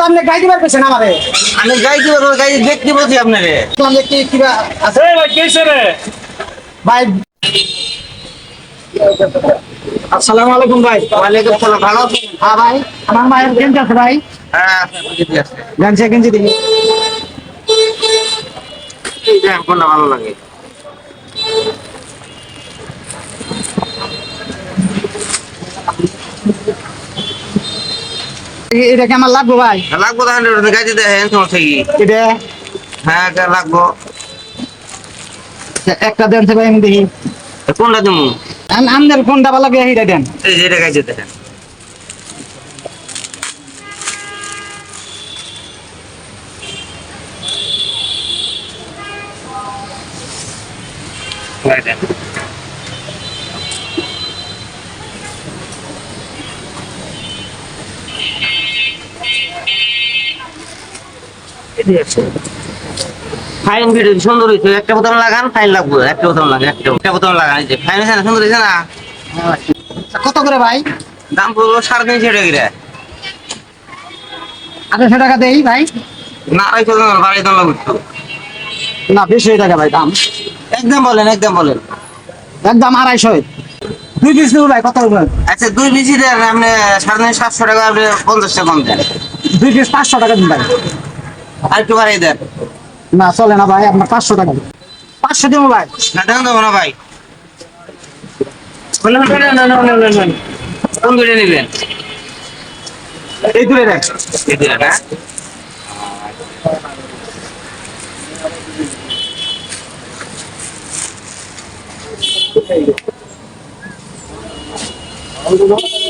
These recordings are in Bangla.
তো আপনি গাই দিবার পেছেন আমারে। আমি গাই দিব গাই দেখতে বলছি আপনারে? যে কি কিবা আছে? এই ভাই কেসে রে? ভাই। আসসালামু আলাইকুম ভাই। ওয়ালাইকুম সালাম ভালো আছেন? হ্যাঁ ভাই আমার মায়ের গেঞ্জি আছে ভাই। হ্যাঁ বুঝতে আছে। গেঞ্জি গেঞ্জি দিই এই যে ভালো লাগে। এটা কি আমার লাগবে ভাই? লাগবো তাহলে গাই দিতে হ্যাঁ সমস্যা কি এটা? হ্যাঁ গা- লাগবো। একটা দেন ভাই আমি দেখি। কোনটা দেবো? আম- আমদের কোনটা ভালো লাগে দেন। এই যে এটা গাই দিতে হ্যাঁ গাই দেন। এটি আছে। ফাইন ভিডিও সুন্দর হয়েছে। একটা বোতাম লাগান ফাইন লাগবে। একটা বোতাম লাগান একটা বোতাম। লাগান এই যে ফাইন হয়েছে না সুন্দর হয়েছে না? কত করে ভাই? দাম পড়ব সাড়ে তিনশো টাকা করে। আঠারোশো টাকা দেই ভাই। না আড়াইশো দাম বাড়াই দাম লাগবে একটু। না বেশি হয়ে টাকা ভাই দাম। একদম বলেন একদম বলেন। একদম আড়াইশো। দুই পিস নেব ভাই কত হবে? আচ্ছা দুই বিচি দেন আপনি সাড়ে সাতশো টাকা আপনি কম দেন। দুই পিস পাঁচশো টাকা দিন ভাই। আর একটু বাড়াই দেন। না চলে না ভাই আপনার পাঁচশো টাকা। পাঁচশো দেবো ভাই। না দেন দেবো না ভাই। কোন দুইটা নেবেন। এই দূরে দেখ। এই দুইটা না। আসলে আসলে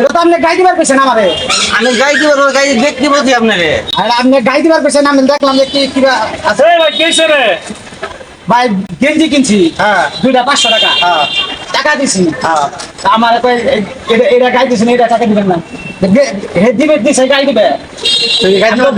এটা তো আপনি গাই দিবার পেছেন আমারে। আমি গাই দিব গাই দেখতে বলছি আপনারে? আর আপনি গাই দিবার পেছেন আমি দেখলাম যে কি কিবা আছে। ভাই কেসে রে? ভাই গেঞ্জি কিনছি। হ্যাঁ। দুইটা পাঁচশো টাকা। হ্যাঁ। টাকা দিছি। আমার এটা গাই দিছি না এটা টাকা দিবেন না। হে দিবে দিছে গাই দিবে।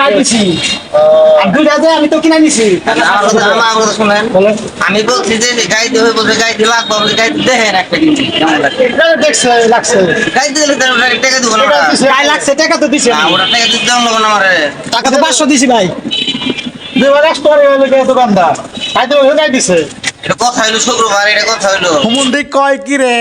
গাই দিছি। আমি তো কিনা নিছি। আমি বলছি যে গাই দিবে বলছে গাই লাগবে গাই দিতে একটা কিনছি দেখছে লাগছে। গাই দিলে টাকা দিব না গাই লাগছে টাকা তো দিছে। ওরা টাকা দিতে দেওয়া না আমারে। টাকা তো পাঁচশো দিছি ভাই। এক্সট্রা হয়ে গেল দোকানদার। গাই তো গাই দিছে। এটা কথা হইল শুক্রবার এটা কথা হইল। হুমুন্দি কয় কি রে